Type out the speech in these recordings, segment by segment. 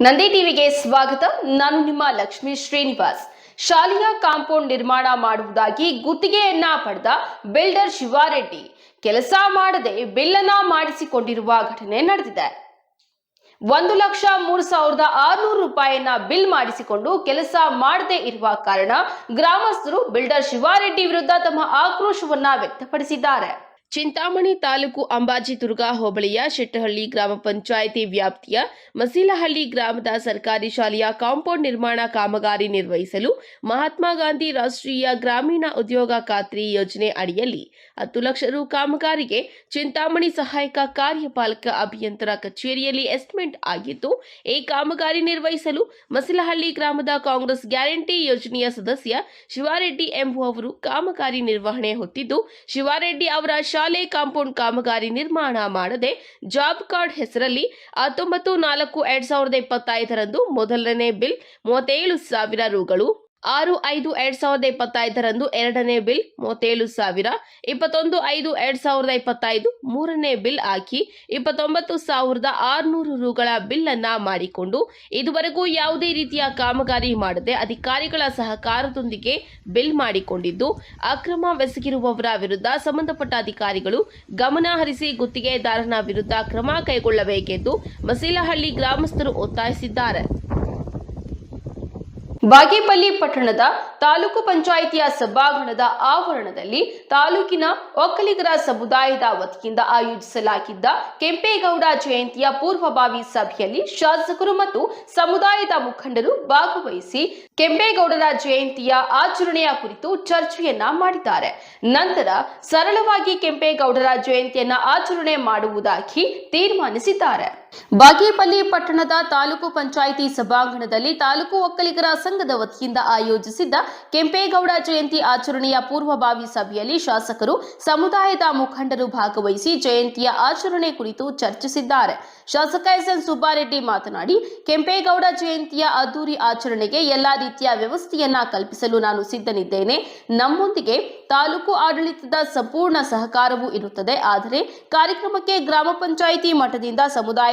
ನಂದಿ ಟಿವಿಗೆ ಸ್ವಾಗತ. ನಾನು ನಿಮ್ಮ ಲಕ್ಷ್ಮೀ ಶ್ರೀನಿವಾಸ್. ಶಾಲೆಯ ಕಾಂಪೌಂಡ್ ನಿರ್ಮಾಣ ಮಾಡುವುದಾಗಿ ಗುತ್ತಿಗೆಯನ್ನ ಪಡೆದ ಬಿಲ್ಡರ್ ಶಿವಾರೆಡ್ಡಿ. ಕೆಲಸ ಮಾಡದೆ ಬಿಲ್ಲನ್ನ ಮಾಡಿಸಿಕೊಂಡಿರುವ ಘಟನೆ ನಡೆದಿದೆ. ಒಂದು ಲಕ್ಷ ಮೂರು ಸಾವಿರದ ಆರುನೂರು ರೂಪಾಯಿಯನ್ನ ಬಿಲ್ ಮಾಡಿಸಿಕೊಂಡು ಕೆಲಸ ಮಾಡದೇ ಇರುವ ಕಾರಣ ಗ್ರಾಮಸ್ಥರು ಬಿಲ್ಡರ್ ಶಿವಾರೆಡ್ಡಿ ವಿರುದ್ಧ ತಮ್ಮ ಆಕ್ರೋಶವನ್ನ ವ್ಯಕ್ತಪಡಿಸಿದ್ದಾರೆ. ಚಿಂತಾಮಣಿ ತಾಲೂಕು ಅಂಬಾಜಿದುರ್ಗ ಹೋಬಳಿಯ ಶೆಟ್ಟಹಳ್ಳಿ ಗ್ರಾಮ ಪಂಚಾಯಿತಿ ವ್ಯಾಪ್ತಿಯ ಮಸೀಲಹಳ್ಳಿ ಗ್ರಾಮದ ಸರ್ಕಾರಿ ಶಾಲೆಯ ಕಾಂಪೌಂಡ್ ನಿರ್ಮಾಣ ಕಾಮಗಾರಿ ನಿರ್ವಹಿಸಲು ಮಹಾತ್ಮ ಗಾಂಧಿ ರಾಷ್ಟ್ರೀಯ ಗ್ರಾಮೀಣ ಉದ್ಯೋಗ ಖಾತ್ರಿ ಯೋಜನೆ ಅಡಿಯಲ್ಲಿ ಹತ್ತು ಲಕ್ಷ ರು ಕಾಮಗಾರಿಗೆ ಚಿಂತಾಮಣಿ ಸಹಾಯಕ ಕಾರ್ಯಪಾಲಕ ಅಭಿಯಂತರ ಕಚೇರಿಯಲ್ಲಿ ಎಸ್ಟಿಮೇಟ್ ಆಗಿದ್ದು, ಈ ಕಾಮಗಾರಿ ನಿರ್ವಹಿಸಲು ಮಸಲಹಳ್ಳಿ ಗ್ರಾಮದ ಕಾಂಗ್ರೆಸ್ ಗ್ಯಾರಂಟಿ ಯೋಜನೆಯ ಸದಸ್ಯ ಶಿವಾರೆಡ್ಡಿ ಎಂಬುವವರು ಕಾಮಗಾರಿ ನಿರ್ವಹಣೆ ಹೊತ್ತಿದ್ದು, ಶಿವಾರೆಡ್ಡಿ ಅವರ ಶಾಲೆ ಕಾಂಪೌಂಡ್ ಕಾಮಗಾರಿ ನಿರ್ಮಾಣ ಮಾಡದೆ ಜಾಬ್ ಕಾರ್ಡ್ ಹೆಸರಲ್ಲಿ ಹತ್ತೊಂಬತ್ತು ನಾಲ್ಕು ಎರಡ್ ಸಾವಿರದ ಇಪ್ಪತ್ತೈದರಂದು ಮೊದಲನೇ ಬಿಲ್ ಮೂವತ್ತೇಳು ಸಾವಿರ ರುಗಳು ಆರು ಐದು ಎರಡ್ ಸಾವಿರದ ಇಪ್ಪತ್ತೈದರಂದು ಎರಡನೇ ಬಿಲ್ ಮೂವತ್ತೇಳು ಸಾವಿರ, ಇಪ್ಪತ್ತೊಂದು ಐದು ಎರಡ್ ಸಾವಿರದ ಇಪ್ಪತ್ತೈದು ಮೂರನೇ ಬಿಲ್ ಹಾಕಿ ಇಪ್ಪತ್ತೊಂಬತ್ತು ಸಾವಿರದ ಆರುನೂರು ರುಗಳ ಬಿಲ್ ಅನ್ನ ಮಾಡಿಕೊಂಡು ಇದುವರೆಗೂ ಯಾವುದೇ ರೀತಿಯ ಕಾಮಗಾರಿ ಮಾಡದೆ ಅಧಿಕಾರಿಗಳ ಸಹಕಾರದೊಂದಿಗೆ ಬಿಲ್ ಮಾಡಿಕೊಂಡಿದ್ದು, ಅಕ್ರಮ ವೆಸಗಿರುವವರ ವಿರುದ್ಧ ಸಂಬಂಧಪಟ್ಟ ಅಧಿಕಾರಿಗಳು ಗಮನ ಹರಿಸಿ ಗುತ್ತಿಗೆದಾರನ ವಿರುದ್ಧ ಕ್ರಮ ಕೈಗೊಳ್ಳಬೇಕೆಂದು ಮಸೀಲಹಳ್ಳಿ ಗ್ರಾಮಸ್ಥರು ಒತ್ತಾಯಿಸಿದ್ದಾರೆ. ಬಾಗೇಪಲ್ಲಿ ಪಟ್ಟಣದ ತಾಲೂಕು ಪಂಚಾಯಿತಿಯ ಸಭಾಂಗಣದ ಆವರಣದಲ್ಲಿ ತಾಲೂಕಿನ ಒಕ್ಕಲಿಗರ ಸಮುದಾಯದ ವತಿಯಿಂದ ಆಯೋಜಿಸಲಾಗಿದ್ದ ಕೆಂಪೇಗೌಡ ಜಯಂತಿಯ ಪೂರ್ವಭಾವಿ ಸಭೆಯಲ್ಲಿ ಶಾಸಕರು ಮತ್ತು ಸಮುದಾಯದ ಮುಖಂಡರು ಭಾಗವಹಿಸಿ ಕೆಂಪೇಗೌಡರ ಜಯಂತಿಯ ಆಚರಣೆಯ ಕುರಿತು ಚರ್ಚೆಯನ್ನ ಮಾಡಿದ್ದಾರೆ. ನಂತರ ಸರಳವಾಗಿ ಕೆಂಪೇಗೌಡರ ಜಯಂತಿಯನ್ನ ಆಚರಣೆ ಮಾಡುವುದಾಗಿ ತೀರ್ಮಾನಿಸಿದ್ದಾರೆ. ಬಾಗೇಪಲ್ಲಿ ಪಟ್ಟಣದ ತಾಲೂಕು ಪಂಚಾಯಿತಿ ಸಭಾಂಗಣದಲ್ಲಿ ತಾಲೂಕು ಒಕ್ಕಲಿಗರ ಸಂಘದ ವತಿಯಿಂದ ಆಯೋಜಿಸಿದ್ದ ಕೆಂಪೇಗೌಡ ಜಯಂತಿ ಆಚರಣೆಯ ಪೂರ್ವಭಾವಿ ಸಭೆಯಲ್ಲಿ ಶಾಸಕರು, ಸಮುದಾಯದ ಮುಖಂಡರು ಭಾಗವಹಿಸಿ ಜಯಂತಿಯ ಆಚರಣೆ ಕುರಿತು ಚರ್ಚಿಸಿದ್ದಾರೆ. ಶಾಸಕ ಎಸ್ ಎನ್ ಸುಬ್ಬಾರೆಡ್ಡಿ ಮಾತನಾಡಿ, ಕೆಂಪೇಗೌಡ ಜಯಂತಿಯ ಅದ್ದೂರಿ ಆಚರಣೆಗೆ ಎಲ್ಲಾ ರೀತಿಯ ವ್ಯವಸ್ಥೆಯನ್ನ ಕಲ್ಪಿಸಲು ನಾನು ಸಿದ್ಧನಿದ್ದೇನೆ. ನಮ್ಮೊಂದಿಗೆ ತಾಲೂಕು ಆಡಳಿತದ ಸಂಪೂರ್ಣ ಸಹಕಾರವೂ ಇರುತ್ತದೆ. ಆದರೆ, ಕಾರ್ಯಕ್ರಮಕ್ಕೆ ಗ್ರಾಮ ಪಂಚಾಯಿತಿ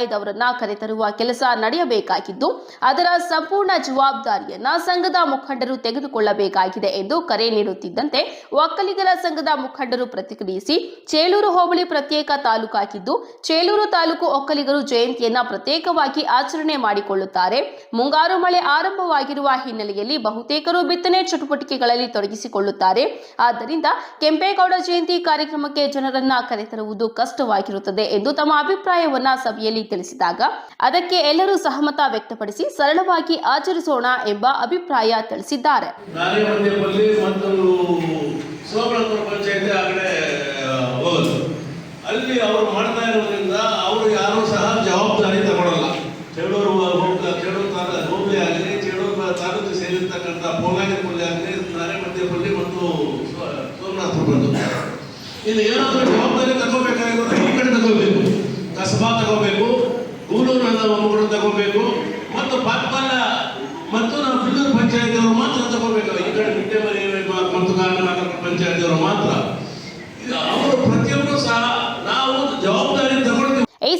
ಸಮುದಾಯದವರನ್ನ ಕರೆತರುವ ಕೆಲಸ ನಡೆಯಬೇಕಾಗಿದ್ದು, ಅದರ ಸಂಪೂರ್ಣ ಜವಾಬ್ದಾರಿಯನ್ನ ಸಂಘದ ಮುಖಂಡರು ತೆಗೆದುಕೊಳ್ಳಬೇಕಾಗಿದೆ ಎಂದು ಕರೆ ನೀಡುತ್ತಿದ್ದಂತೆ ಒಕ್ಕಲಿಗರ ಸಂಘದ ಮುಖಂಡರು ಪ್ರತಿಕ್ರಿಯಿಸಿ ಚೇಲೂರು ಹೋಬಳಿ ಪ್ರತ್ಯೇಕ ತಾಲೂಕಾಗಿದ್ದು ಚೇಲೂರು ತಾಲೂಕು ಒಕ್ಕಲಿಗರು ಜಯಂತಿಯನ್ನ ಪ್ರತ್ಯೇಕವಾಗಿ ಆಚರಣೆ ಮಾಡಿಕೊಳ್ಳುತ್ತಾರೆ. ಮುಂಗಾರು ಮಳೆ ಆರಂಭವಾಗಿರುವ ಹಿನ್ನೆಲೆಯಲ್ಲಿ ಬಹುತೇಕರು ಬಿತ್ತನೆ ಚಟುವಟಿಕೆಗಳಲ್ಲಿ ತೊಡಗಿಸಿಕೊಳ್ಳುತ್ತಾರೆ. ಆದ್ದರಿಂದ ಕೆಂಪೇಗೌಡ ಜಯಂತಿ ಕಾರ್ಯಕ್ರಮಕ್ಕೆ ಜನರನ್ನ ಕರೆತರುವುದು ಕಷ್ಟವಾಗಿರುತ್ತದೆ ಎಂದು ತಮ್ಮ ಅಭಿಪ್ರಾಯವನ್ನ ಸಭೆಯಲ್ಲಿ ತಿಳಿಸಿದಾಗ, ಅದಕ್ಕೆ ಎಲ್ಲರೂ ಸಹಮತ ವ್ಯಕ್ತಪಡಿಸಿ ಸರಳವಾಗಿ ಆಚರಿಸೋಣ ಎಂಬ ಅಭಿಪ್ರಾಯ ತಿಳಿಸಿದ್ದಾರೆ. ಅಲ್ಲಿ ಅವರು ಮಾಡ್ತಾ ಇರೋದ್ರಿಂದ ಅವರು ಯಾರು ಸಹ ಜವಾಬ್ದಾರಿ ತಗೊಳ್ಳಲ್ಲ ಚೇಳೂರು ಚೇಳೂರು ತಾಲೂಕು ಹೋಬಳಿ ಆಗಲಿ ಚೇಳೂರು ತಾಲೂಕು ಸೇರಿರ್ತಕ್ಕಂಥ ಪೋಲಾಗಿಪಲ್ಲಿ ಆಗಲಿ ನಾರೇಮಂದಿರಪಲ್ಲಿ ಮತ್ತು ಸೋ- ಸೋಮನಾಥಪುರ ಬಂದು ಇಲ್ಲಿ ಏನಾದರೂ ಜವಾಬ್ದಾರಿ ತಗೋಬೇಕಾಗಿರೋದು ಈ ಕಡೆ ತಗೋಬೇಕು. ಕಸಬಾ ತಗೋಬೇಕು ಗೂಳೂರು ಮಕ್ಕಳು ತಗೋಬೇಕು. ಮತ್ತು ಪಾತ್ಪಾಲ ಮತ್ತು ನಾವು ಬಿಲ್ಲೂರು ಪಂಚಾಯತಿ ಅವರು ಮಾತ್ರ ತಗೋಬೇಕು. ಈ ಕಡೆ ಮಿಡ್ಡೆ ಮನೆ ಮತ್ತು ಕಾರಣ ಪಂಚಾಯತಿ ಅವರು ಮಾತ್ರ. ಅವರು ಪ್ರತಿಯೊಬ್ಬರು ಸಹ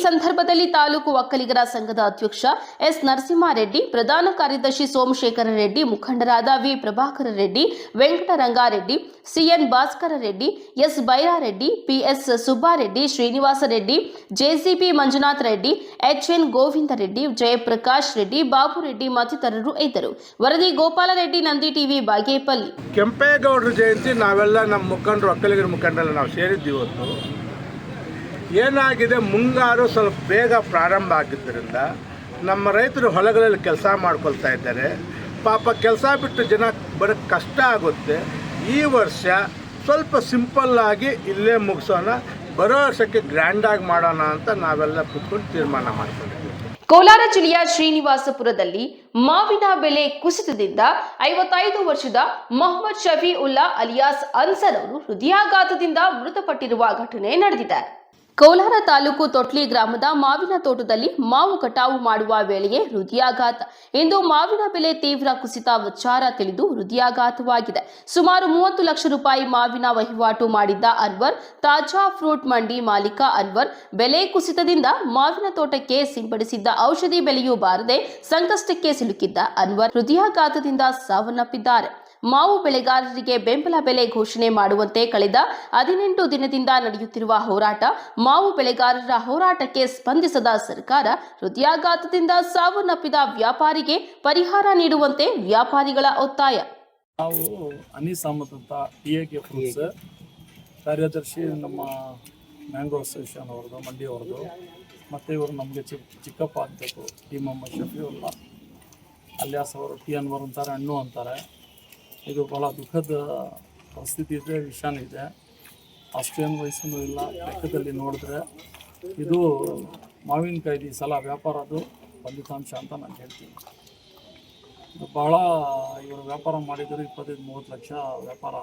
ಸಂದರ್ಭದಲ್ಲಿ ತಾಲೂಕು ಒಕ್ಕಲಿಗರ ಸಂಘದ ಅಧ್ಯಕ್ಷ ಎಸ್ ನರಸಿಂಹಾರೆಡ್ಡಿ, ಪ್ರಧಾನ ಕಾರ್ಯದರ್ಶಿ ಸೋಮಶೇಖರ ರೆಡ್ಡಿ, ಮುಖಂಡರಾದ V Prabhakara Reddy, Venkatarangareddy CN Bhaskara Reddy, S Byrareddy PS Subbareddy, Srinivasa Reddy JCP Manjunath Reddy HN Govinda Reddy, Jayaprakash Reddy, Babu Reddy ಮತ್ತಿತರರು ಇದ್ದರು. ವರದಿ ಗೋಪಾಲರೆಡ್ಡಿ ನಂದಿ ಟಿವಿ, ಬಾಗೇಪಲ್ಲಿ. ಕೆಂಪೇಗೌಡರ ಜಯಂತಿ ನಾವೆಲ್ಲ ನಮ್ಮ ಮುಖಂಡರು, ಒಕ್ಕಲಿಗರ ಮುಖಂಡರೆಲ್ಲ ನಾವು ಸೇರಿದ್ದೀವಿ ಇವತ್ತು. ಏನಾಗಿದೆ? ಮುಂಗಾರು ಸ್ವಲ್ಪ ಬೇಗ ಪ್ರಾರಂಭ ಆಗಿದ್ದರಿಂದ ನಮ್ಮ ರೈತರು ಹೊಲಗಳಲ್ಲಿ ಕೆಲಸ ಮಾಡ್ಕೊಳ್ತಾ ಇದ್ದಾರೆ. ಪಾಪ ಕೆಲಸ ಬಿಟ್ಟು ಜನ ಬರೋಕ್ಕೆ ಕಷ್ಟ ಆಗುತ್ತೆ. ಈ ವರ್ಷ ಸ್ವಲ್ಪ ಸಿಂಪಲ್ಲಾಗಿ ಇಲ್ಲೇ ಮುಗಿಸೋಣ, ಬರೋ ವರ್ಷಕ್ಕೆ ಗ್ರ್ಯಾಂಡಾಗಿ ಮಾಡೋಣ ಅಂತ ನಾವೆಲ್ಲ ಕುತ್ಕೊಂಡು ತೀರ್ಮಾನ ಮಾಡ್ಕೊಂಡಿದ್ದೀವಿ. ಕೋಲಾರ ಜಿಲ್ಲೆಯ ಶ್ರೀನಿವಾಸಪುರದಲ್ಲಿ ಮಾವಿನ ಬೆಲೆ ಕುಸಿತದಿಂದ ಐವತ್ತೈದು ವರ್ಷದ ಮೊಹಮ್ಮದ್ ಶಫಿ ಉಲ್ಲಾ ಅಲಿಯಾಸ್ ಅನ್ಸರ್ ಅವರು ಹೃದಯಾಘಾತದಿಂದ ಮೃತಪಟ್ಟಿರುವ ಘಟನೆ ನಡೆದಿದೆ. ಕೋಲಾರ ತಾಲೂಕು ತೊಟ್ಲಿ ಗ್ರಾಮದ ಮಾವಿನ ತೋಟದಲ್ಲಿ ಮಾವು ಕಟಾವು ಮಾಡುವ ವೇಳೆಯೇ ಹೃದಯಾಘಾತ. ಇಂದು ಮಾವಿನ ಬೆಲೆ ತೀವ್ರ ಕುಸಿತ ವಿಚಾರ ತಿಳಿದು ಹೃದಯಾಘಾತವಾಗಿದೆ. ಸುಮಾರು ಮೂವತ್ತು ಲಕ್ಷ ರೂಪಾಯಿ ಮಾವಿನ ವಹಿವಾಟು ಮಾಡಿದ್ದ ಅನ್ವರ್, ತಾಜಾ ಫ್ರೂಟ್ ಮಂಡಿ ಮಾಲೀಕ ಅನ್ವರ್ ಬೆಲೆ ಕುಸಿತದಿಂದ ಮಾವಿನ ತೋಟಕ್ಕೆ ಸಿಂಪಡಿಸಿದ್ದ ಔಷಧಿ ಬೆಲೆಯೂ ಬಾರದೆ ಸಂಕಷ್ಟಕ್ಕೆ ಸಿಲುಕಿದ್ದ ಅನ್ವರ್ ಹೃದಯಾಘಾತದಿಂದ ಸಾವನ್ನಪ್ಪಿದ್ದಾರೆ. ಮಾವು ಬೆಳೆಗಾರರಿಗೆ ಬೆಂಬಲ ಬೆಲೆ ಘೋಷಣೆ ಮಾಡುವಂತೆ ಕಳೆದ ಹದಿನೆಂಟು ದಿನದಿಂದ ನಡೆಯುತ್ತಿರುವ ಹೋರಾಟ, ಮಾವು ಬೆಳೆಗಾರರ ಹೋರಾಟಕ್ಕೆ ಸ್ಪಂದಿಸದ ಸರ್ಕಾರ ಹೃದಯಾಘಾತದಿಂದ ಸಾವನ್ನಪ್ಪಿದ ವ್ಯಾಪಾರಿಗೆ ಪರಿಹಾರ ನೀಡುವಂತೆ ವ್ಯಾಪಾರಿಗಳ ಒತ್ತಾಯ. ನಾವು ಅನೀಸ್ ಅಹಮದ್ ಅಂತ ಟಿ ಎ ಕೆ ಫ್ರೂಟ್ಸ್ ಕಾರ್ಯದರ್ಶಿ ನಮ್ಮ ಮ್ಯಾಂಗೋ ಅಸೋಸಿಯೇಷನ್ ಅವ್ರದ್ದು, ಮಂಡಿ ಅವ್ರದ್ದು, ಮತ್ತು ಇವರು ನಮಗೆ ಚಿಕ್ಕ ಚಿಕ್ಕಪ್ಪ ಅಂತಬೇಕು ಟಿ ಮೊಹಮ್ಮದ್ ಶಫಿಯುಲ್ಲಾ ಅಲಿಯಾಸ್ ಅವರು, ಟಿ ಅನ್ವರ್ ಅಂತಾರೆ ಹಣ್ಣು ಅಂತಾರೆ. ಇದು ಭಾಳ ದುಃಖದ ಪರಿಸ್ಥಿತಿ ಇದೆ ವಿಷಾನ ಇದೆ. ಅಷ್ಟೇನು ವಯಸ್ಸೂ ಇಲ್ಲ. ಲೆಕ್ಕದಲ್ಲಿ ನೋಡಿದ್ರೆ ಇದು ಮಾವಿನಕಾಯ್ದು ಈ ಸಲ ವ್ಯಾಪಾರದ್ದು ಫಲಿತಾಂಶ ಅಂತ ನಾನು ಹೇಳ್ತೀನಿ. ಇದು ಭಾಳ ಇವರು ವ್ಯಾಪಾರ ಮಾಡಿದ್ರು ಇಪ್ಪತ್ತೈದು ಮೂವತ್ತು ಲಕ್ಷ ವ್ಯಾಪಾರ.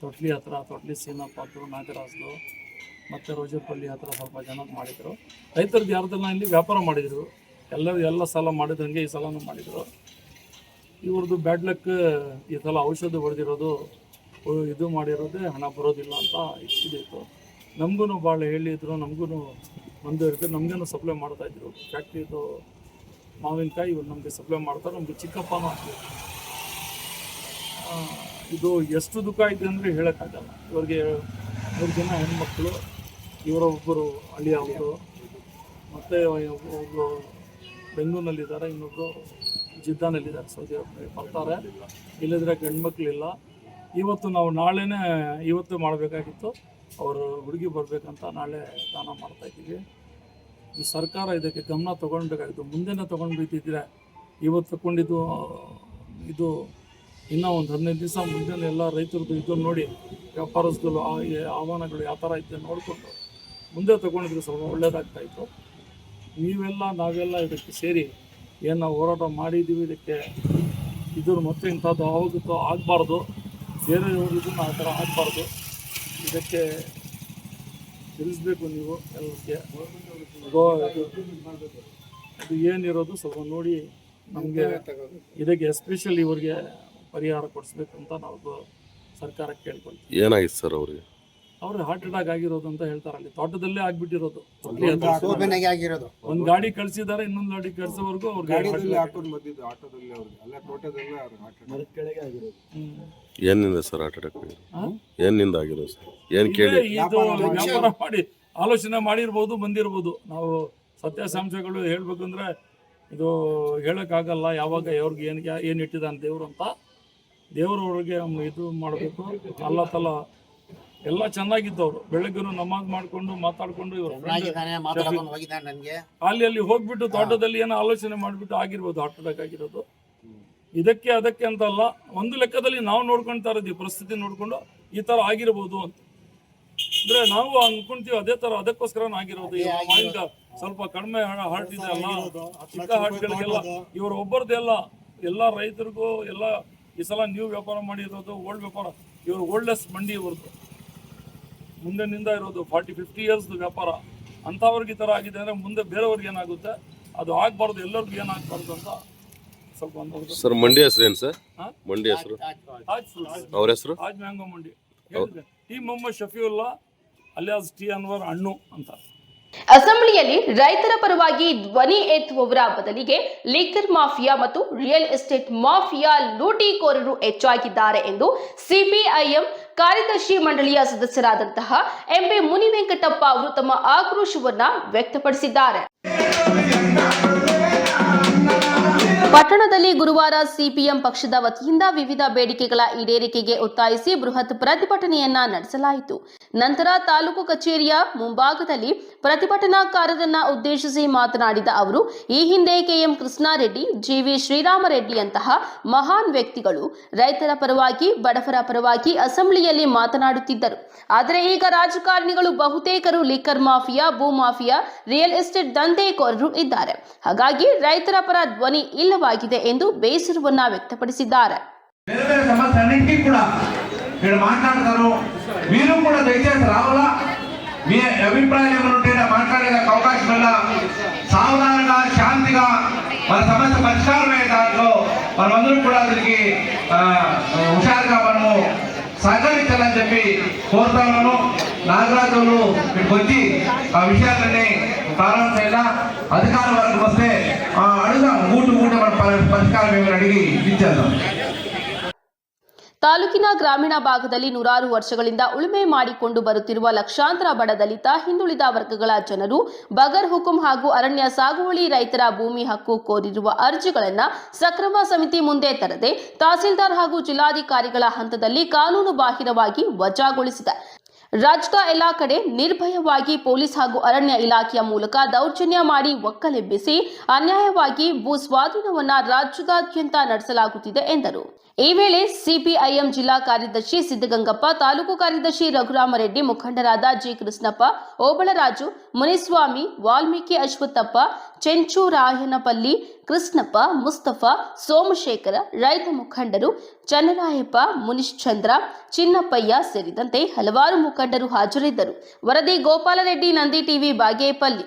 ತೊಟ್ಲಿ ಹತ್ರ, ತೊಟ್ಲಿ ಸೀನಪ್ಪದ್ದು ನಾಗರಾಜ್ದು, ಮತ್ತು ರೋಜಪಳ್ಳಿ ಹತ್ರ ಸ್ವಲ್ಪ ಜನ ಮಾಡಿದರು. ರೈತರದ್ದು ಯಾರ್ದೆಲ್ಲ ಇಲ್ಲಿ ವ್ಯಾಪಾರ ಮಾಡಿದರು. ಎಲ್ಲರೂ ಎಲ್ಲ ಸಲ ಮಾಡಿದಂಗೆ ಈ ಸಲನೂ ಮಾಡಿದರು. ಇವ್ರದ್ದು ಬ್ಯಾಡ್ ಲಕ್ ಈ ಸಲ ಔಷಧ ಹೊಡೆದಿರೋದು ಇದು ಮಾಡಿರೋದೇ ಹಣ ಬರೋದಿಲ್ಲ ಅಂತ ಇದಿತ್ತು. ನಮಗೂ ಭಾಳ ಹೇಳಿದ್ರು ನಮಗೂ ಒಂದು ಇರ್ತದೆ ನಮಗೇನು ಸಪ್ಲೈ ಮಾಡ್ತಾಯಿದ್ರು ಫ್ಯಾಕ್ಟ್ರಿದು ಮಾವಿನಕಾಯಿ ಇವ್ರು ನಮಗೆ ಸಪ್ಲೈ ಮಾಡ್ತಾರೆ, ನಮಗೆ ಚಿಕ್ಕಪ್ಪನೂ ಆಗ್ತದೆ ಇದು ಎಷ್ಟು ದುಃಖ ಇದೆ ಅಂದರೆ ಹೇಳೋಕ್ಕಾಗಲ್ಲ. ಇವ್ರಿಗೆ ಮೂರು ಜನ ಹೆಣ್ಮಕ್ಳು, ಇವರ ಒಬ್ಬರು ಅಳಿಯ ಅವರು ಮತ್ತು ಒಬ್ಬರು ಬೆಂಗಳೂರಿನಲ್ಲಿದ್ದಾರೆ ಇನ್ನೊಬ್ಬರು ಜಿದ್ದಾನಲ್ಲಿದ್ದಾರೆ ಸೌದಿ ಅರೇಬಿಯಾ. ಬರ್ತಾರೆ ಇಲ್ಲದ್ರೆ ಗಂಡ್ಮಕ್ಳಿಲ್ಲ. ಇವತ್ತು ನಾವು ನಾಳೆನೇ ಇವತ್ತು ಮಾಡಬೇಕಾಗಿತ್ತು. ಅವರು ಹುಡುಗಿ ಬರಬೇಕಂತ ನಾಳೆ ದಾನ ಮಾಡ್ತಾಯಿದ್ದೀವಿ ಈ ಸರ್ಕಾರ ಇದಕ್ಕೆ ಗಮನ ತೊಗೊಳ್ಬೇಕಾಗಿತ್ತು. ಮುಂದೆನೇ ತೊಗೊಂಡು ಇವತ್ತು ತಗೊಂಡಿದ್ದು ಇದು ಇನ್ನೂ ಒಂದು ಹದಿನೈದು ದಿವಸ ಮುಂದೆ ಎಲ್ಲ ರೈತರದ್ದು ಇದು ನೋಡಿ ಈ ಆಹ್ವಾನಗಳು ಯಾವ ಥರ ಇದೆ ನೋಡಿಕೊಂಡು ಮುಂದೆ ತಗೊಂಡಿದ್ರೆ ಸ್ವಲ್ಪ ಒಳ್ಳೆಯದಾಗ್ತಾಯಿತ್ತು ನೀವೆಲ್ಲ, ನಾವೆಲ್ಲ ಇದಕ್ಕೆ ಸೇರಿ ಏನು ನಾವು ಹೋರಾಟ ಮಾಡಿದ್ದೀವಿ ಇದಕ್ಕೆ. ಇದ್ರ ಮತ್ತೆ ಇಂಥದ್ದು ಆಗುತ್ತೋ ಆಗಬಾರ್ದು. ಏನೇ ಇದನ್ನು ಆ ಥರ ಆಗಬಾರ್ದು. ಇದಕ್ಕೆ ತಿಳಿಸ್ಬೇಕು ನೀವು ಎಲ್ಲರಿಗೆ ಗೋ ಅದು ಏನಿರೋದು ಸ್ವಲ್ಪ ನೋಡಿ ನಮಗೆ ಇದಕ್ಕೆ ಎಸ್ಪೆಷಲಿ ಇವ್ರಿಗೆ ಪರಿಹಾರ ಕೊಡಿಸ್ಬೇಕು ಅಂತ ನಾವು ಸರ್ಕಾರಕ್ಕೆ ಕೇಳ್ಕೊಳ್ತೀವಿ ಏನಾಗಿತ್ತು ಸರ್ ಅವ್ರಿಗೆ? ಅವ್ರಿಗೆ ಹಾರ್ಟ್ ಅಟ್ಯಾಕ್ ಆಗಿರೋದು ಅಂತ ಹೇಳ್ತಾರೆ. ಅಲ್ಲಿ ತೋಟದಲ್ಲೇ ಆಗ್ಬಿಟ್ಟಿರೋದು. ಒಂದು ಆಗಿರೋದು. ಗಾಡಿ ಕಳ್ಸಿದ್ದಾರೆ ಇನ್ನೊಂದು ಗಾಡಿ ಕಳ್ಸೋವರೆಗೂ ಅವ್ರ ಗಾಡಿಯಲ್ಲಿ ಹಾಕೊಂಡು ಬಂದಿದ್ದು ಆಟೋದಲ್ಲಿ ಅವ್ರಿಗೆ. ಅಲ್ಲ ತೋಟದಲ್ಲೇ ಅವ್ರಿಗೆ ಆಟ ಹ್ಮ್. ಏನಿಂದ ಸರ್ ಹಾರ್ಟ್ ಅಟ್ಯಾಕ್ ಹಾ? ಏನಿಂದ ಆಗಿರೋದು ಸರ್? ಏನು ಕೇಳಿ? ವ್ಯಾಪಾರ ಮಾಡಿ. ಆಲೋಚನೆ ಮಾಡಿರ್ಬೋದು ಬಂದಿರ್ಬೋದು. ನಾವು ಸತ್ಯಾಸಾಂಶಗಳು ಹೇಳ್ಬೇಕಂದ್ರೆ ಇದು ಹೇಳಕ್ಕಾಗಲ್ಲ ಯಾವಾಗ ಅವ್ರಿಗೆ ಏನು ಏನು ಇಟ್ಟಿದ್ದಾನೆ ದೇವ್ರು ಅಂತ. ದೇವ್ರವ್ರಿಗೆ ಇದು ಮಾಡಬೇಕು. ಅಲ್ಲ ತಲ ಎಲ್ಲ ಚೆನ್ನಾಗಿದ್ದವ್ರು. ಬೆಳಗ್ಗೆನು ನಮಾಜ್ ಮಾಡ್ಕೊಂಡು ಮಾತಾಡ್ಕೊಂಡು ಇವರು ಅಲ್ಲಿ ಅಲ್ಲಿ ಹೋಗ್ಬಿಟ್ಟು ತೋಟದಲ್ಲಿ ಏನೋ ಆಲೋಚನೆ ಮಾಡಿಬಿಟ್ಟು ಆಗಿರ್ಬೋದು ಹಾರ್ಟ್ ಅಟ್ಯಾಕ್ ಆಗಿರೋದು. ಇದಕ್ಕೆ ಅದಕ್ಕೆ ಅಂತಲ್ಲ ಒಂದು ಲೆಕ್ಕದಲ್ಲಿ ನಾವು ನೋಡ್ಕೊಳ್ತಾ ಇರೋದು ಪರಿಸ್ಥಿತಿ ನೋಡ್ಕೊಂಡು ಈ ತರ ಆಗಿರ್ಬೋದು ಅಂತ. ಅಂದ್ರೆ ನಾವು ಅನ್ಕೊಂತೀವಿ ಅದೇ ತರ ಅದಕ್ಕೋಸ್ಕರ ಆಗಿರೋದು. ಸ್ವಲ್ಪ ಕಡಿಮೆ ಹಾರ್ಟ್ ಇದೆ ಅಲ್ಲ. ಚಿಕ್ಕ ಹಾರ್ಟ್ಗಳಿಗೆಲ್ಲ ಇವರು ಒಬ್ಬರದೆಲ್ಲ ಎಲ್ಲ ರೈತರಿಗೂ ಎಲ್ಲ ಈ ಸಲ ನ್ಯೂ ವ್ಯಾಪಾರ ಮಾಡಿರೋದು ಓಲ್ಡ್ ವ್ಯಾಪಾರ. ಇವರು ಓಲ್ಡೆಸ್ಟ್ ಮಂಡಿ ಇವ್ರದ್ದು. ಮುಂದೆನಿಂದ ಇರೋದು ಫಾರ್ಟಿ ಫಿಫ್ಟಿ ಇಯರ್ಸ್ ವ್ಯಾಪಾರ ಅಂಥವ್ರಿಗೆ ಈ ಥರ ಆಗಿದೆ ಅಂದರೆ ಮುಂದೆ ಬೇರೆಯವ್ರಿಗೆ ಏನಾಗುತ್ತೆ? ಅದು ಆಗಬಾರ್ದು ಎಲ್ಲರಿಗೂ ಏನಾಗಬಾರ್ದು ಅಂತ ಸ್ವಲ್ಪ ಒಂದು ಸರ್ ಮಂಡಿ ಹೆಸರು ಏನು ಸರ್? ಮಂಡಿ ಹೆಸರು? ಅವ್ರ ಹೆಸರು? Taj mango Mandi. T Mohammed Shafiulla alias T Anwar ಹಣ್ಣು ಅಂತ. ಅಸೆಂಬ್ಲಿಯಲ್ಲಿ ರೈತರ ಪರವಾಗಿ ಧ್ವನಿ ಎತ್ತುವವರ ಬದಲಿಗೆ ಲೀಕರ್ ಮಾಫಿಯಾ ಮತ್ತು ರಿಯಲ್ ಎಸ್ಟೇಟ್ ಮಾಫಿಯಾ ಲೂಟಿಕೋರರು ಹೆಚ್ಚಾಗಿದ್ದಾರೆ ಎಂದು ಸಿಪಿಐಎಂ ಕಾರ್ಯದರ್ಶಿ ಮಂಡಳಿಯ ಸದಸ್ಯರಾದಂತಹ ಎಂಪಿ ಮುನಿವೆಂಕಟಪ್ಪ ಅವರು ತಮ್ಮ ಆಕ್ರೋಶವನ್ನ ವ್ಯಕ್ತಪಡಿಸಿದ್ದಾರೆ. ಪಟ್ಟಣದಲ್ಲಿ ಗುರುವಾರ ಸಿಪಿಎಂ ಪಕ್ಷದ ವತಿಯಿಂದ ವಿವಿಧ ಬೇಡಿಕೆಗಳ ಈಡೇರಿಕೆಗೆ ಒತ್ತಾಯಿಸಿ ಬೃಹತ್ ಪ್ರತಿಭಟನೆಯನ್ನ ನಡೆಸಲಾಯಿತು. ನಂತರ ತಾಲೂಕು ಕಚೇರಿಯ ಮುಂಭಾಗದಲ್ಲಿ ಪ್ರತಿಭಟನಾಕಾರರನ್ನ ಉದ್ದೇಶಿಸಿ ಮಾತನಾಡಿದ ಅವರು, ಈ ಹಿಂದೆ ಕೆಎಂ ಕೃಷ್ಣಾರೆಡ್ಡಿ ಜಿವಿ ಶ್ರೀರಾಮರೆಡ್ಡಿಯಂತಹ ಮಹಾನ್ ವ್ಯಕ್ತಿಗಳು ರೈತರ ಪರವಾಗಿ, ಬಡವರ ಪರವಾಗಿ ಅಸೆಂಬ್ಲಿಯಲ್ಲಿ ಮಾತನಾಡುತ್ತಿದ್ದರು. ಆದರೆ ಈಗ ರಾಜಕಾರಣಿಗಳು ಬಹುತೇಕರು ಲಿಕ್ಕರ್ ಮಾಫಿಯಾ, ಭೂ ಮಾಫಿಯಾ, ರಿಯಲ್ ಎಸ್ಟೇಟ್ ದಂಧೆಕೋರರು ಇದ್ದಾರೆ. ಹಾಗಾಗಿ ರೈತರ ಪರ ಧ್ವನಿ ಇಲ್ಲವಾಗಿದೆ ಎಂದು ಬೇಸರವನ್ನ ವ್ಯಕ್ತಪಡಿಸಿದ್ದಾರೆ ಬೇರೆ ಬೇರೆ సమస్య అన్నింటినీ కూడా ఇక్కడ మాట్లాడతారు మీరు కూడా దయచేసి రావాలా మీ అభిప్రాయం ఉంటే మాట్లాడేందుకు అవకాశం వల్ల సావధానంగా శాంతిగా మన సమస్య పరిష్కారమయ్యే దాంట్లో మనమందరం కూడా దీనికి ఆ, హుషారుగా మనము సహకరించాలని చెప్పి కోరుతా ఉన్నాను నాగరాజులు ఇక్కడికి వచ్చి ఆ విషయాలన్నీ ప్రారంభం చేయాలా అధికార వర్గం వస్తే ఆ, అడుగుదాం ఊటు ఊట మన పరి- పరిష్కారం ఏమైనా అడిగి ఇచ్చేద్దాం ತಾಲೂಕಿನ ಗ್ರಾಮೀಣ ಭಾಗದಲ್ಲಿ ನೂರಾರು ವರ್ಷಗಳಿಂದ ಉಳುಮೆ ಮಾಡಿಕೊಂಡು ಬರುತ್ತಿರುವ ಲಕ್ಷಾಂತರ ಬಡ ದಲಿತ ಹಿಂದುಳಿದ ವರ್ಗಗಳ ಜನರು ಬಗರ್ ಹುಕುಂ ಹಾಗೂ ಅರಣ್ಯ ಸಾಗುವಳಿ ರೈತರ ಭೂಮಿ ಹಕ್ಕು ಕೋರಿರುವ ಅರ್ಜಿಗಳನ್ನು ಸಕ್ರಮ ಸಮಿತಿ ಮುಂದೆ ತರದೆ ತಹಸೀಲ್ದಾರ್ ಹಾಗೂ ಜಿಲ್ಲಾಧಿಕಾರಿಗಳ ಹಂತದಲ್ಲಿ ಕಾನೂನು ಬಾಹಿರವಾಗಿ ವಜಾಗೊಳಿಸಿದೆ ರಾಜ್ಯದ ಎಲ್ಲಾ ಕಡೆ ನಿರ್ಭಯವಾಗಿ ಪೊಲೀಸ್ ಹಾಗೂ ಅರಣ್ಯ ಇಲಾಖೆಯ ಮೂಲಕ ದೌರ್ಜನ್ಯ ಮಾಡಿ ಒಕ್ಕಲೆಬ್ಬಿಸಿ ಅನ್ಯಾಯವಾಗಿ ಭೂ ಸ್ವಾಧೀನವನ್ನ ರಾಜ್ಯದಾದ್ಯಂತ ನಡೆಸಲಾಗುತ್ತಿದೆ ಎಂದರು. ಈ ವೇಳೆ ಸಿಪಿಐಎಂ ಜಿಲ್ಲಾ ಕಾರ್ಯದರ್ಶಿ ಸಿದ್ದಗಂಗಪ್ಪ ತಾಲೂಕು ಕಾರ್ಯದರ್ಶಿ ರಘುರಾಮರೆಡ್ಡಿ, ಮುಖಂಡರಾದ ಜಿ ಕೃಷ್ಣಪ್ಪ, ಓಬಳರಾಜು, ಮುನಿಸ್ವಾಮಿ, ವಾಲ್ಮೀಕಿ ಅಶ್ವತ್ಥಪ್ಪ ಚೆಂಚೂರಾಯನಪಲ್ಲಿ ಕೃಷ್ಣಪ್ಪ ಮುಸ್ತಫಾ ಸೋಮಶೇಖರ ರೈತ ಮುಖಂಡರು ಚನ್ನರಾಯಪ್ಪ ಮುನಿಶ್ಚಂದ್ರ ಚಿನ್ನಪ್ಪಯ್ಯ ಸೇರಿದಂತೆ ಹಲವಾರು ಮುಖಂಡರು ಹಾಜರಿದ್ದರು. ವರದಿ ಗೋಪಾಲರೆಡ್ಡಿ ನಂದಿ ಟಿವಿ ಬಾಗೇಪಲ್ಲಿ.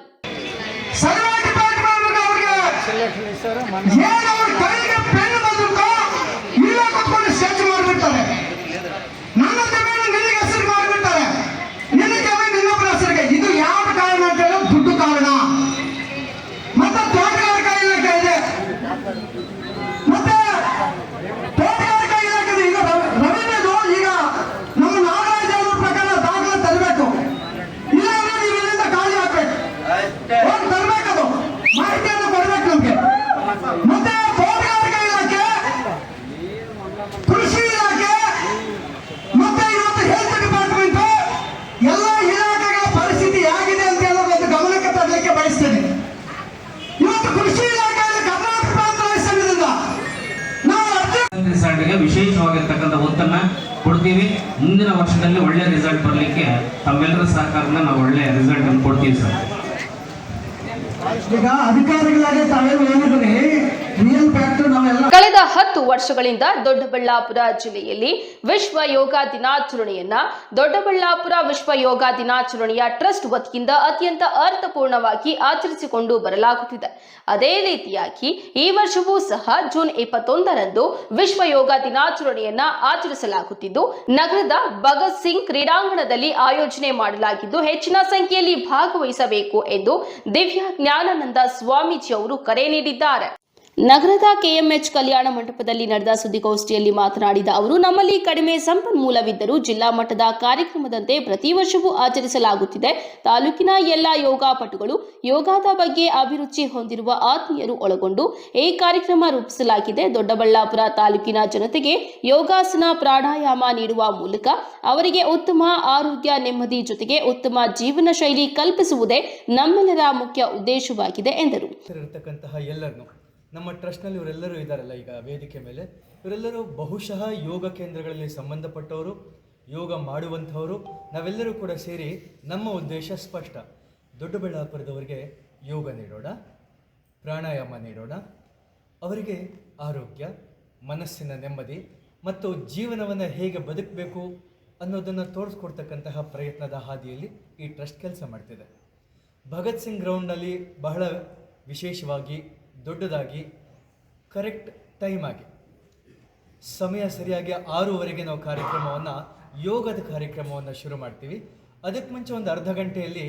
ವಿಶೇಷವಾಗಿರ್ತಕ್ಕಂಥ ಒತ್ತನ್ನ ಕೊಡ್ತೀವಿ. ಮುಂದಿನ ವರ್ಷದಲ್ಲಿ ಒಳ್ಳೆ ರಿಸಲ್ಟ್ ಬರಲಿಕ್ಕೆ ತಮ್ಮೆಲ್ಲರ ಸಹಕಾರನ ನಾವು ಒಳ್ಳೆ ರಿಸಲ್ಟ್ ಅನ್ನು ಕೊಡ್ತೀವಿ ಸರ್. ಈಗ ಅಧಿಕಾರಿಗಳಾಗಿ ತಾವೇನು ಹೇಳಿದ್ರಿ ಕಳೆದ ಹತ್ತು ವರ್ಷಗಳಿಂದ ದೊಡ್ಡಬಳ್ಳಾಪುರ ಜಿಲ್ಲೆಯಲ್ಲಿ ವಿಶ್ವ ಯೋಗ ದಿನಾಚರಣೆಯನ್ನ ದೊಡ್ಡಬಳ್ಳಾಪುರ ವಿಶ್ವ ಯೋಗ ದಿನಾಚರಣೆಯ ಟ್ರಸ್ಟ್ ವತಿಯಿಂದ ಅತ್ಯಂತ ಅರ್ಥಪೂರ್ಣವಾಗಿ ಆಚರಿಸಿಕೊಂಡು ಬರಲಾಗುತ್ತಿದೆ. ಅದೇ ರೀತಿಯಾಗಿ ಈ ವರ್ಷವೂ ಸಹ ಜೂನ್ ಇಪ್ಪತ್ತೊಂದರಂದು ವಿಶ್ವ ಯೋಗ ದಿನಾಚರಣೆಯನ್ನ ಆಚರಿಸಲಾಗುತ್ತಿದ್ದು, ನಗರದ ಭಗತ್ ಸಿಂಗ್ ಕ್ರೀಡಾಂಗಣದಲ್ಲಿ ಆಯೋಜನೆ ಮಾಡಲಾಗಿದ್ದು, ಹೆಚ್ಚಿನ ಸಂಖ್ಯೆಯಲ್ಲಿ ಭಾಗವಹಿಸಬೇಕು ಎಂದು ದಿವ್ಯ ಜ್ಞಾನಾನಂದ ಸ್ವಾಮೀಜಿ ಅವರು ಕರೆ ನೀಡಿದ್ದಾರೆ. ನಗರದ ಕೆಎಂಎಚ್ ಕಲ್ಯಾಣ ಮಂಟಪದಲ್ಲಿ ನಡೆದ ಸುದ್ದಿಗೋಷ್ಠಿಯಲ್ಲಿ ಮಾತನಾಡಿದ ಅವರು, ನಮ್ಮಲ್ಲಿ ಕಡಿಮೆ ಸಂಪನ್ಮೂಲವಿದ್ದರೂ ಜಿಲ್ಲಾ ಮಟ್ಟದ ಕಾರ್ಯಕ್ರಮದಂತೆ ಪ್ರತಿ ವರ್ಷವೂ ಆಚರಿಸಲಾಗುತ್ತಿದೆ. ತಾಲೂಕಿನ ಎಲ್ಲ ಯೋಗಾಪಟುಗಳು ಯೋಗದ ಬಗ್ಗೆ ಅಭಿರುಚಿ ಹೊಂದಿರುವ ಆತ್ಮೀಯರು ಒಳಗೊಂಡು ಈ ಕಾರ್ಯಕ್ರಮ ರೂಪಿಸಲಾಗಿದೆ. ದೊಡ್ಡಬಳ್ಳಾಪುರ ತಾಲೂಕಿನ ಜನತೆಗೆ ಯೋಗಾಸನ ಪ್ರಾಣಾಯಾಮ ನೀಡುವ ಮೂಲಕ ಅವರಿಗೆ ಉತ್ತಮ ಆರೋಗ್ಯ, ನೆಮ್ಮದಿ ಜೊತೆಗೆ ಉತ್ತಮ ಜೀವನ ಶೈಲಿ ಕಲ್ಪಿಸುವುದೇ ನಮ್ಮೆಲ್ಲರ ಮುಖ್ಯ ಉದ್ದೇಶವಾಗಿದೆ ಎಂದರು. ನಮ್ಮ ಟ್ರಸ್ಟ್ನಲ್ಲಿ ಇವರೆಲ್ಲರೂ ಇದ್ದಾರಲ್ಲ ಈಗ ವೇದಿಕೆ ಮೇಲೆ. ಇವರೆಲ್ಲರೂ ಬಹುಶಃ ಯೋಗ ಕೇಂದ್ರಗಳಲ್ಲಿ ಸಂಬಂಧಪಟ್ಟವರು, ಯೋಗ ಮಾಡುವಂಥವರು, ನಾವೆಲ್ಲರೂ ಕೂಡ ಸೇರಿ ನಮ್ಮ ಉದ್ದೇಶ ಸ್ಪಷ್ಟ. ದೊಡ್ಡಬಳ್ಳಾಪುರದವರಿಗೆ ಯೋಗ ನೀಡೋಣ, ಪ್ರಾಣಾಯಾಮ ನೀಡೋಣ. ಅವರಿಗೆ ಆರೋಗ್ಯ, ಮನಸ್ಸಿನ ನೆಮ್ಮದಿ ಮತ್ತು ಜೀವನವನ್ನು ಹೇಗೆ ಬದುಕಬೇಕು ಅನ್ನೋದನ್ನು ತೋರಿಸ್ಕೊಡ್ತಕ್ಕಂತಹ ಪ್ರಯತ್ನದ ಹಾದಿಯಲ್ಲಿ ಈ ಟ್ರಸ್ಟ್ ಕೆಲಸ ಮಾಡ್ತಿದೆ. ಭಗತ್ ಸಿಂಗ್ ಗ್ರೌಂಡ್ನಲ್ಲಿ ಬಹಳ ವಿಶೇಷವಾಗಿ ದೊಡ್ಡದಾಗಿ ಕರೆಕ್ಟ್ ಟೈಮ್ ಆಗಿ. ಸಮಯ ಸರಿಯಾಗಿ ಆರೂವರೆಗೆ ನಾವು ಕಾರ್ಯಕ್ರಮವನ್ನು, ಯೋಗದ ಕಾರ್ಯಕ್ರಮವನ್ನು ಶುರು ಮಾಡ್ತೀವಿ. ಅದಕ್ಕೆ ಮುಂಚೆ ಒಂದು ಅರ್ಧ ಗಂಟೆಯಲ್ಲಿ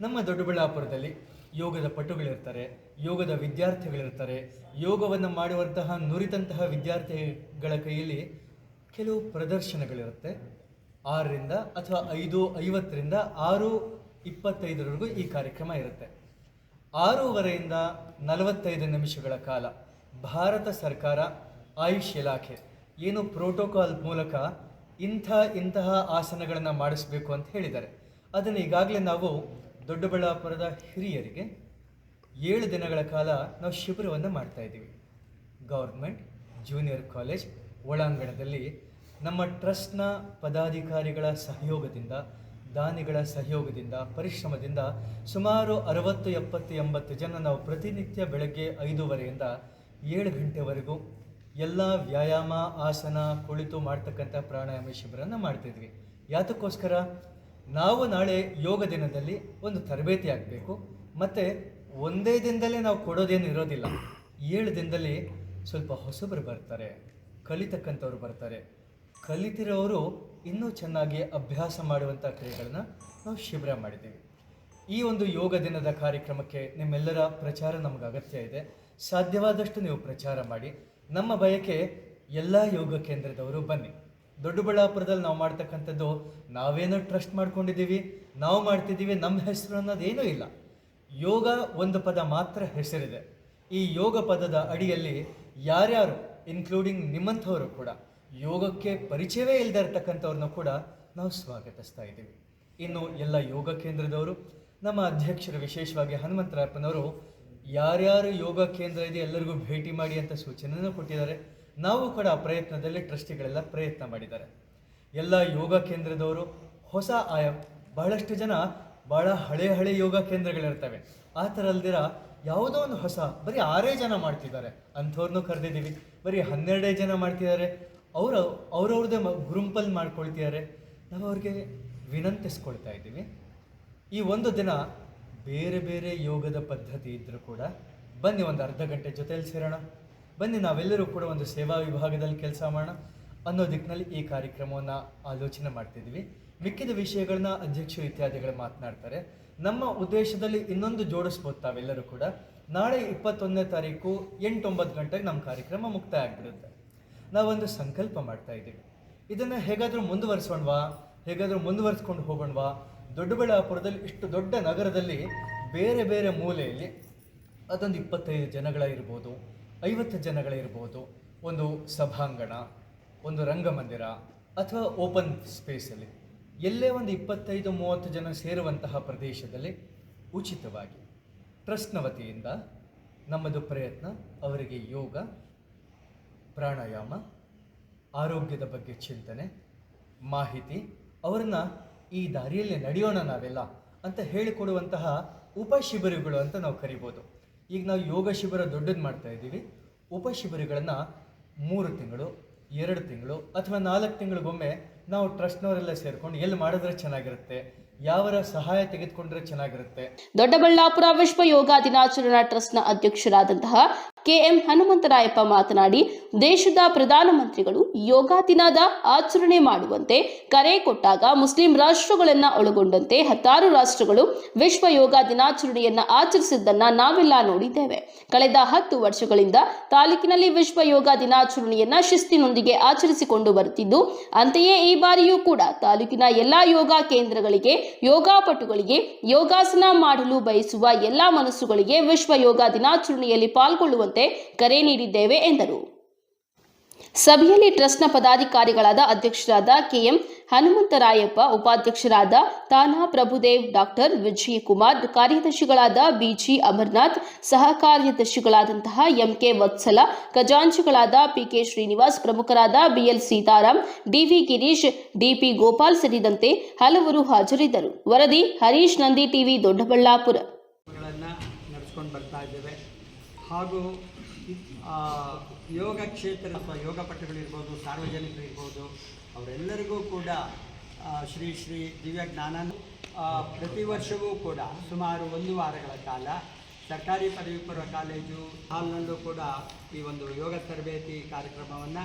ನಮ್ಮ ದೊಡ್ಡಬಳ್ಳಾಪುರದಲ್ಲಿ ಯೋಗದ ಪಟುಗಳಿರ್ತಾರೆ, ಯೋಗದ ವಿದ್ಯಾರ್ಥಿಗಳಿರ್ತಾರೆ. ಯೋಗವನ್ನು ಮಾಡುವಂತಹ ನುರಿತಂತಹ ವಿದ್ಯಾರ್ಥಿಗಳ ಕೈಯಲ್ಲಿ ಕೆಲವು ಪ್ರದರ್ಶನಗಳಿರುತ್ತೆ. ಆರರಿಂದ ಅಥವಾ ಐದು ಐವತ್ತರಿಂದ ಆರು ಇಪ್ಪತ್ತೈದರವರೆಗೂ ಈ ಕಾರ್ಯಕ್ರಮ ಇರುತ್ತೆ. ಆರೂವರೆಯಿಂದ ನಲವತ್ತೈದು ನಿಮಿಷಗಳ ಕಾಲ ಭಾರತ ಸರ್ಕಾರ ಆಯುಷ್ ಇಲಾಖೆ ಏನು ಪ್ರೋಟೋಕಾಲ್ ಮೂಲಕ ಇಂಥ ಇಂತಹ ಆಸನಗಳನ್ನು ಮಾಡಿಸಬೇಕು ಅಂತ ಹೇಳಿದ್ದಾರೆ. ಅದನ್ನು ಈಗಾಗಲೇ ನಾವು ದೊಡ್ಡಬಳ್ಳಾಪುರದ ಹಿರಿಯರಿಗೆ ಏಳು ದಿನಗಳ ಕಾಲ ನಾವು ಶಿಬಿರವನ್ನು ಮಾಡ್ತಾ ಇದ್ದೀವಿ. ಗೌರ್ಮೆಂಟ್, ಜೂನಿಯರ್ ಕಾಲೇಜ್, ಒಳಾಂಗಣದಲ್ಲಿ ನಮ್ಮ ಟ್ರಸ್ಟ್ನ ಪದಾಧಿಕಾರಿಗಳ ಸಹಯೋಗದಿಂದ ದಾನಿಗಳ ಸಹಯೋಗದಿಂದ, ಪರಿಶ್ರಮದಿಂದ ಸುಮಾರು ಅರವತ್ತು ಎಪ್ಪತ್ತು ಎಂಬತ್ತು ಜನ ನಾವು ಪ್ರತಿನಿತ್ಯ ಬೆಳಗ್ಗೆ ಐದೂವರೆಯಿಂದ ಏಳು ಗಂಟೆವರೆಗೂ ಎಲ್ಲ ವ್ಯಾಯಾಮ, ಆಸನ, ಕುಳಿತು ಮಾಡ್ತಕ್ಕಂಥ ಪ್ರಾಣಾಯಾಮ ಶಿಬಿರನ ಮಾಡ್ತಿದ್ವಿ ಯಾತಕ್ಕೋಸ್ಕರ? ನಾವು ನಾಳೆ ಯೋಗ ದಿನದಲ್ಲಿ ಒಂದು ತರಬೇತಿ ಆಗಬೇಕು. ಮತ್ತು ಒಂದೇ ದಿನದಲ್ಲೇ ನಾವು ಕೊಡೋದೇನು ಇರೋದಿಲ್ಲ. ಏಳು ದಿನದಲ್ಲಿ ಸ್ವಲ್ಪ ಹೊಸಬರು ಬರ್ತಾರೆ, ಕಲಿತಕ್ಕಂಥವ್ರು ಬರ್ತಾರೆ. ಕಲಿತಿರೋರು ಇನ್ನೂ ಚೆನ್ನಾಗಿ ಅಭ್ಯಾಸ ಮಾಡುವಂಥ ಕ್ರಿಯೆಗಳನ್ನ ನಾವು ಶಿಬಿರ ಮಾಡಿದ್ದೀವಿ. ಈ ಒಂದು ಯೋಗ ದಿನದ ಕಾರ್ಯಕ್ರಮಕ್ಕೆ ನಿಮ್ಮೆಲ್ಲರ ಪ್ರಚಾರ ನಮಗೆ ಅಗತ್ಯ ಇದೆ. ಸಾಧ್ಯವಾದಷ್ಟು ನೀವು ಪ್ರಚಾರ ಮಾಡಿ. ನಮ್ಮ ಬಯಕೆ ಎಲ್ಲ ಯೋಗ ಕೇಂದ್ರದವರು ಬನ್ನಿ. ದೊಡ್ಡಬಳ್ಳಾಪುರದಲ್ಲಿ ನಾವು ಮಾಡ್ತಕ್ಕಂಥದ್ದು ನಾವೇನೋ ಟ್ರಸ್ಟ್ ಮಾಡ್ಕೊಂಡಿದ್ದೀವಿ, ನಾವು ಮಾಡ್ತಿದ್ದೀವಿ, ನಮ್ಮ ಹೆಸರು ಅನ್ನೋದೇನೂ ಇಲ್ಲ. ಯೋಗ ಒಂದು ಪದ ಮಾತ್ರ ಹೆಸರಿದೆ. ಈ ಯೋಗ ಪದದ ಅಡಿಯಲ್ಲಿ ಯಾರ್ಯಾರು ಇನ್ಕ್ಲೂಡಿಂಗ್ ನಿಮ್ಮಂಥವರು ಕೂಡ ಯೋಗಕ್ಕೆ ಪರಿಚಯವೇ ಇಲ್ಲದೆ ಇರತಕ್ಕಂಥವ್ರನ್ನ ಕೂಡ ನಾವು ಸ್ವಾಗತಿಸ್ತಾ ಇದ್ದೀವಿ. ಇನ್ನು ಎಲ್ಲ ಯೋಗ ಕೇಂದ್ರದವರು, ನಮ್ಮ ಅಧ್ಯಕ್ಷರು, ವಿಶೇಷವಾಗಿ ಹನುಮಂತರಾಯಪ್ಪನವರು ಯಾರ್ಯಾರು ಯೋಗ ಕೇಂದ್ರ ಇದೆ ಎಲ್ಲರಿಗೂ ಭೇಟಿ ಮಾಡಿ ಅಂತ ಸೂಚನೆಯನ್ನು ಕೊಟ್ಟಿದ್ದಾರೆ. ನಾವು ಕೂಡ ಆ ಪ್ರಯತ್ನದಲ್ಲಿ ಟ್ರಸ್ಟಿಗಳೆಲ್ಲ ಪ್ರಯತ್ನ ಮಾಡಿದ್ದಾರೆ. ಎಲ್ಲ ಯೋಗ ಕೇಂದ್ರದವರು, ಹೊಸ ಆಯ, ಬಹಳಷ್ಟು ಜನ ಬಹಳ ಹಳೆ ಹಳೆ ಯೋಗ ಕೇಂದ್ರಗಳಿರ್ತವೆ. ಆ ಥರ ಅಲ್ದಿರ ಯಾವುದೋ ಒಂದು ಹೊಸ, ಬರೀ ಆರೇ ಜನ ಮಾಡ್ತಿದ್ದಾರೆ. ಅಂಥವ್ರನ್ನೂ ಕರೆದಿದ್ದೀವಿ. ಬರೀ ಹನ್ನೆರಡೇ ಜನ ಮಾಡ್ತಿದ್ದಾರೆ. ಅವರು ಅವ್ರವ್ರದ್ದೇ ಮ ಗುಂಪಲ್ಲಿ ಮಾಡ್ಕೊಳ್ತಿದ್ದಾರೆ ನಾವು ಅವ್ರಿಗೆ ವಿನಂತಿಸ್ಕೊಳ್ತಾ ಇದ್ದೀವಿ. ಈ ಒಂದು ದಿನ ಬೇರೆ ಬೇರೆ ಯೋಗದ ಪದ್ಧತಿ ಇದ್ದರೂ ಕೂಡ ಬನ್ನಿ ಒಂದು ಅರ್ಧ ಗಂಟೆ ಜೊತೆಯಲ್ಲಿ ಸೇರೋಣ. ಬನ್ನಿ ನಾವೆಲ್ಲರೂ ಕೂಡ ಒಂದು ಸೇವಾ ವಿಭಾಗದಲ್ಲಿ ಕೆಲಸ ಮಾಡೋಣ. ಅನ್ನೋ ದಿಕ್ಕಿನಲ್ಲಿ ಈ ಕಾರ್ಯಕ್ರಮವನ್ನು ಆಲೋಚನೆ ಮಾಡ್ತಿದ್ದೀವಿ. ಮಿಕ್ಕಿದ ವಿಷಯಗಳನ್ನ ಅಧ್ಯಕ್ಷರು ಇತ್ಯಾದಿಗಳು ಮಾತನಾಡ್ತಾರೆ. ನಮ್ಮ ಉದ್ದೇಶದಲ್ಲಿ ಇನ್ನೊಂದು ಜೋಡಿಸ್ಬೋದು ತಾವೆಲ್ಲರೂ ಕೂಡ. ನಾಳೆ ಇಪ್ಪತ್ತೊಂದನೇ ತಾರೀಕು ಎಂಟೊಂಬತ್ತು ಗಂಟೆಗೆ ನಮ್ಮ ಕಾರ್ಯಕ್ರಮ ಮುಕ್ತಾಯ ಆಗಿಬಿಡುತ್ತೆ. ನಾವೊಂದು ಸಂಕಲ್ಪ ಮಾಡ್ತಾ ಇದ್ದೀವಿ. ಇದನ್ನು ಹೇಗಾದರೂ ಮುಂದುವರಿಸೋಣವಾ? ಹೇಗಾದರೂ ಮುಂದುವರಿಸ್ಕೊಂಡು ಹೋಗೋಣವಾ? ದೊಡ್ಡಬಳ್ಳಾಪುರದಲ್ಲಿ ಇಷ್ಟು ದೊಡ್ಡ ನಗರದಲ್ಲಿ ಬೇರೆ ಬೇರೆ ಮೂಲೆಯಲ್ಲಿ ಅದೊಂದು ಇಪ್ಪತ್ತೈದು ಜನಗಳ ಇರ್ಬೋದು ಐವತ್ತು ಜನಗಳ ಇರ್ಬೋದು ಒಂದು ಸಭಾಂಗಣ, ಒಂದು ರಂಗಮಂದಿರ ಅಥವಾ ಓಪನ್ ಸ್ಪೇಸಲ್ಲಿ. ಎಲ್ಲೇ ಒಂದು ಇಪ್ಪತ್ತೈದು, ಮೂವತ್ತು ಜನ ಸೇರುವಂತಹ ಪ್ರದೇಶದಲ್ಲಿ ಉಚಿತವಾಗಿ ಟ್ರಸ್ಟ್ನ ವತಿಯಿಂದ ನಮ್ಮದು ಪ್ರಯತ್ನ, ಅವರಿಗೆ ಯೋಗ ಪ್ರಾಣಾಯಾಮ, ಆರೋಗ್ಯದ ಬಗ್ಗೆ ಚಿಂತನೆ, ಮಾಹಿತಿ, ಅವ್ರನ್ನ ಈ ದಾರಿಯಲ್ಲಿ ನಡೆಯೋಣ ನಾವೆಲ್ಲ ಅಂತ ಹೇಳಿಕೊಡುವಂತಹ ಉಪ ಶಿಬಿರಗಳು ಅಂತ ನಾವು ಕರಿಬೋದು. ಈಗ ನಾವು ಯೋಗ ಶಿಬಿರ ದೊಡ್ಡದು ಮಾಡ್ತಾ ಇದ್ದೀವಿ. ಉಪ ಶಿಬಿರಗಳನ್ನು ಮೂರು ತಿಂಗಳು, ಎರಡು ತಿಂಗಳು ಅಥವಾ ನಾಲ್ಕು ತಿಂಗಳಿಗೊಮ್ಮೆ ನಾವು ಟ್ರಸ್ಟ್ನವರೆಲ್ಲ ಸೇರಿಕೊಂಡು ಎಲ್ಲಿ ಮಾಡಿದ್ರೆ ಚೆನ್ನಾಗಿರುತ್ತೆ, ಯಾವರ ಸಹಾಯ ತೆಗೆದುಕೊಂಡ್ರೆ ಚೆನ್ನಾಗಿರುತ್ತೆ. ದೊಡ್ಡಬಳ್ಳಾಪುರ ವಿಶ್ವ ಯೋಗ ದಿನಾಚರಣಾ ಟ್ರಸ್ಟ್ನ ಅಧ್ಯಕ್ಷರಾದಂತಹ ಕೆಎಂ ಹನುಮಂತರಾಯಪ್ಪ ಮಾತನಾಡಿ, ದೇಶದ ಪ್ರಧಾನಮಂತ್ರಿಗಳು ಯೋಗ ದಿನದ ಆಚರಣೆ ಮಾಡುವಂತೆ ಕರೆ ಕೊಟ್ಟಾಗ ಮುಸ್ಲಿಂ ರಾಷ್ಟ್ರಗಳನ್ನ ಒಳಗೊಂಡಂತೆ ಹತ್ತಾರು ರಾಷ್ಟ್ರಗಳು ವಿಶ್ವ ಯೋಗ ದಿನಾಚರಣೆಯನ್ನ ಆಚರಿಸಿದ್ದನ್ನ ನಾವೆಲ್ಲ ನೋಡಿದ್ದೇವೆ. ಕಳೆದ ಹತ್ತು ವರ್ಷಗಳಿಂದ ತಾಲೂಕಿನಲ್ಲಿ ವಿಶ್ವ ಯೋಗ ದಿನಾಚರಣೆಯನ್ನ ಶಿಸ್ತಿನೊಂದಿಗೆ ಆಚರಿಸಿಕೊಂಡು ಬರುತ್ತಿದ್ದು, ಅಂತೆಯೇ ಈ ಬಾರಿಯೂ ಕೂಡ ತಾಲೂಕಿನ ಎಲ್ಲಾ ಯೋಗ ಕೇಂದ್ರಗಳಿಗೆ ಯೋಗಾಪಟುಗಳಿಗೆ ಯೋಗಾಸನ ಮಾಡಲು ಬಯಸುವ ಎಲ್ಲಾ ಮನಸ್ಸುಗಳಿಗೆ ವಿಶ್ವ ಯೋಗ ದಿನಾಚರಣೆಯಲ್ಲಿ ಪಾಲ್ಗೊಳ್ಳುವಂತೆ ಕರೆ ನೀಡಿದ್ದೇವೆ ಎಂದರು. ಸಭೆಯಲ್ಲಿ ಟ್ರಸ್ಟ್ನ ಪದಾಧಿಕಾರಿಗಳಾದ ಅಧ್ಯಕ್ಷರಾದ ಕೆಎಂ ಹನುಮಂತರಾಯಪ್ಪ, ಉಪಾಧ್ಯಕ್ಷರಾದ ತಾನಾ ಪ್ರಭುದೇವ್, ಡಾಕ್ಟರ್ ವಿಜಯಕುಮಾರ್, ಕಾರ್ಯದರ್ಶಿಗಳಾದ ಬಿಜಿ ಅಮರ್ನಾಥ್, ಸಹ ಕಾರ್ಯದರ್ಶಿಗಳಾದಂತಹ ಎಂಕೆ ವತ್ಸಲ, ಖಜಾಂಚಿಗಳಾದ ಪಿಕೆ ಶ್ರೀನಿವಾಸ್, ಪ್ರಮುಖರಾದ BL Sitaram DV Girish, DP Gopal ಸೇರಿದಂತೆ ಹಲವರು ಹಾಜರಿದ್ದರು. ವರದಿ ಹರೀಶ್ ನಂದಿ ಟಿವಿ ದೊಡ್ಡಬಳ್ಳಾಪುರ. ಬರ್ತಾ ಹಾಗೂ ಯೋಗ ಕ್ಷೇತ್ರ ಅಥವಾ ಯೋಗ ಸಾರ್ವಜನಿಕರು ಸಾರ್ವಜನಿಕರಿರ್ಬೋದು ಅವರೆಲ್ಲರಿಗೂ ಕೂಡ ಶ್ರೀ ಶ್ರೀ ದಿವ್ಯ ಜ್ಞಾನ ಪ್ರತಿ ವರ್ಷವೂ ಕೂಡ ಸುಮಾರು ಒಂದು ವಾರಗಳ ಕಾಲ ಸರ್ಕಾರಿ ಪದವಿ ಪೂರ್ವ ಕಾಲೇಜು ಹಾಲ್ನಲ್ಲೂ ಕೂಡ ಈ ಒಂದು ಯೋಗ ತರಬೇತಿ ಕಾರ್ಯಕ್ರಮವನ್ನು